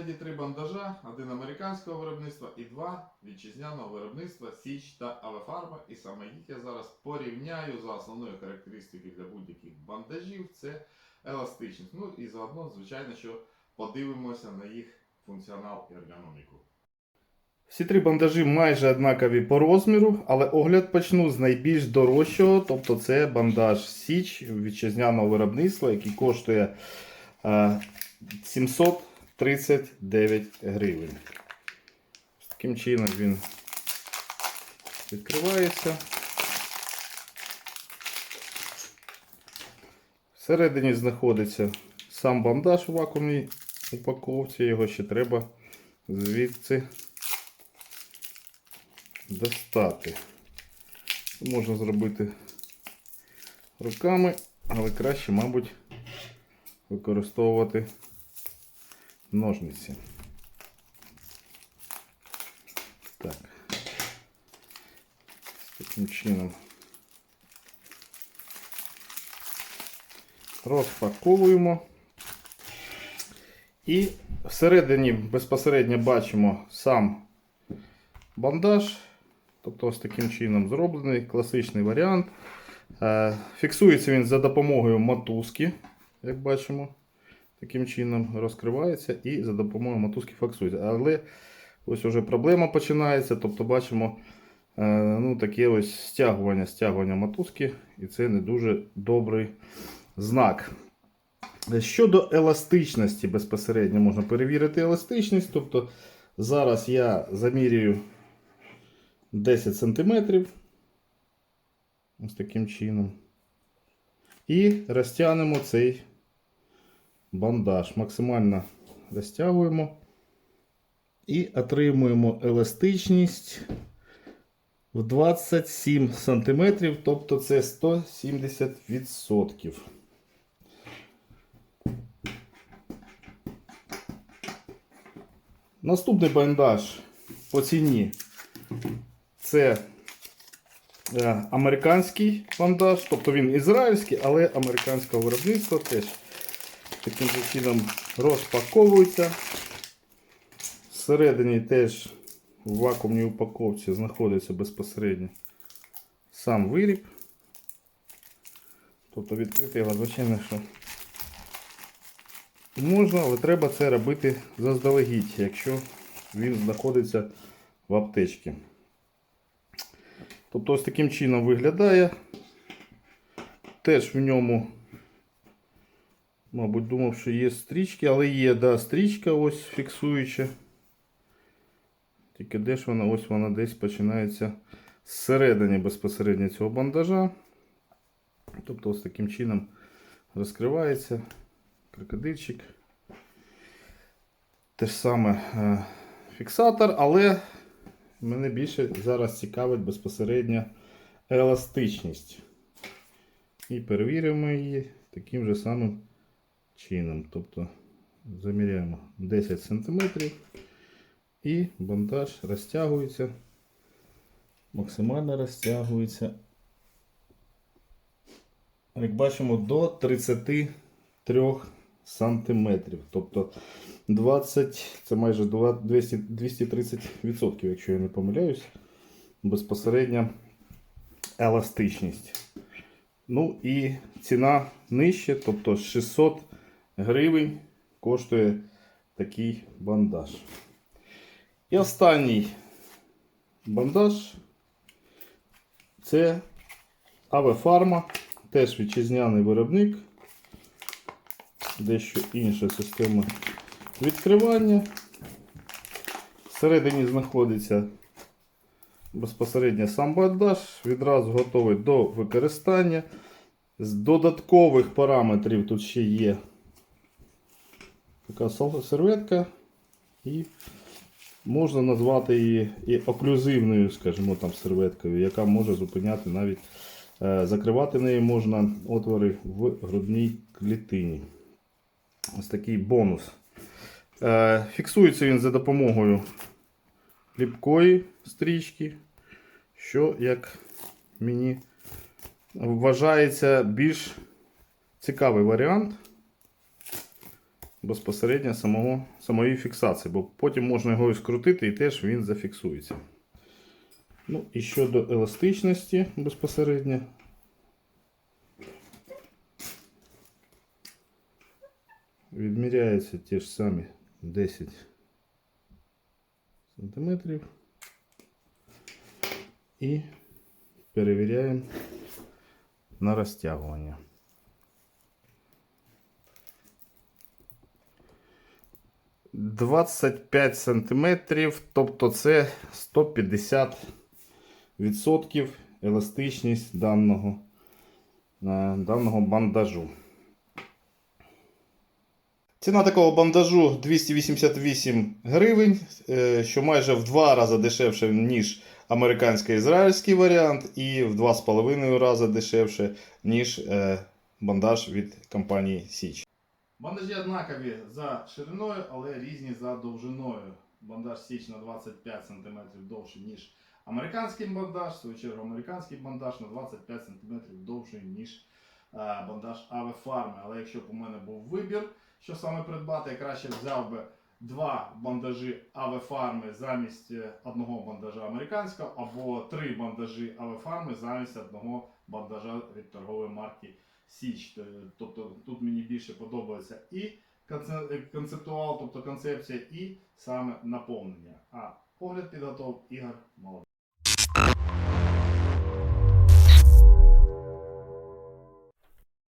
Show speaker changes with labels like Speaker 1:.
Speaker 1: огляді три бандажа, один американського виробництва і два вітчизняного виробництва Січ та Авефарма. І саме їх я зараз порівняю за основною характеристикою для будь-яких бандажів це еластичність. Ну і заодно, звичайно, що подивимося на їх функціонал і ергономіку. Всі три бандажі майже однакові по розміру, але огляд почну з найбільш дорожчого, тобто це бандаж Січ вітчизняного виробництва, який коштує е, 700 39 гривень. Таким чином він відкривається. Всередині знаходиться сам бандаж у вакуумній упаковці, його ще треба звідси достати. Можна зробити руками, але краще, мабуть, використовувати ножниці. Так. Таким чином розпаковуємо. І всередині безпосередньо бачимо сам бандаж. Тобто ось таким чином зроблений, класичний варіант. Е, Фіксується він за допомогою мотузки, як бачимо. Таким чином розкривається і за допомогою мотузки фіксується. Але ось уже проблема починається. Тобто бачимо е, ну, таке ось стягування, стягування мотузки, і це не дуже добрий знак. Щодо еластичності, безпосередньо можна перевірити еластичність. Тобто зараз я замірюю 10 см. Ось таким чином. І розтягнемо цей бандаж. Максимально розтягуємо. І отримуємо еластичність в 27 см, тобто це 170%. Наступний бандаж по ціні це е, американський бандаж, тобто він ізраїльський, але американського виробництва теж таким же чином розпаковується. Всередині теж в вакуумній упаковці знаходиться безпосередньо сам виріб. Тобто відкрити його, звичайно, що можна, але треба це робити заздалегідь, якщо він знаходиться в аптечці. Тобто ось таким чином виглядає. Теж в ньому, мабуть, думав, що є стрічки, але є, да, стрічка ось фіксуюча. Тільки де ж вона? Ось вона десь починається зсередині безпосередньо цього бандажа. Тобто ось таким чином розкривається крокодильчик. Те ж саме е, фіксатор, але мене більше зараз цікавить безпосередньо еластичність. І перевіримо її таким же самим чином. Тобто заміряємо 10 см і бандаж розтягується, максимально розтягується. Як бачимо, до 33 сантиметрів. Тобто 20, це майже 200, 230%, якщо я не помиляюсь, безпосередня еластичність. Ну і ціна нижче, тобто 600 гривень коштує такий бандаж. І останній бандаж це Авефарма, теж вітчизняний виробник дещо інша система відкривання. Всередині знаходиться безпосередньо сам бандаж, відразу готовий до використання. З додаткових параметрів тут ще є така серветка, і можна назвати її і оклюзивною, скажімо там, серветкою, яка може зупиняти навіть, е, закривати неї можна отвори в грудній клітині. Ось такий бонус. Е, Фіксується він за допомогою ліпкої стрічки, що, як мені вважається, більш цікавий варіант.
Speaker 2: Безпосередньо самого, самої фіксації, бо потім можна його і скрутити і теж він зафіксується. Ну і щодо еластичності безпосередньо. Відміряється ті ж самі 10 сантиметрів. І перевіряємо на розтягування. Двадцять п'ять сантиметрів, тобто це 150 відсотків еластичність даного, е, даного бандажу. Ціна такого бандажу 288 гривень, е, що майже в два рази дешевше, ніж американсько-ізраїльський варіант, і в 2,5 рази дешевше, ніж е, бандаж від компанії Січ.
Speaker 1: Бандажі однакові за шириною, але різні за довжиною. Бандаж Січ на 25 см довший, ніж американський бандаж. В свою чергу американський бандаж на 25 см довший, ніж е, бандаж Farm. Але якщо б у мене був вибір, що саме придбати, я краще взяв би два бандажі Farm замість е, одного бандажа американського, або три бандажі Farm замість одного бандажа від торгової марки Січ. Е, Тобто тут мені більше подобається і е, концептуал, тобто концепція, і саме наповнення. А огляд підготовив Ігор Молодець.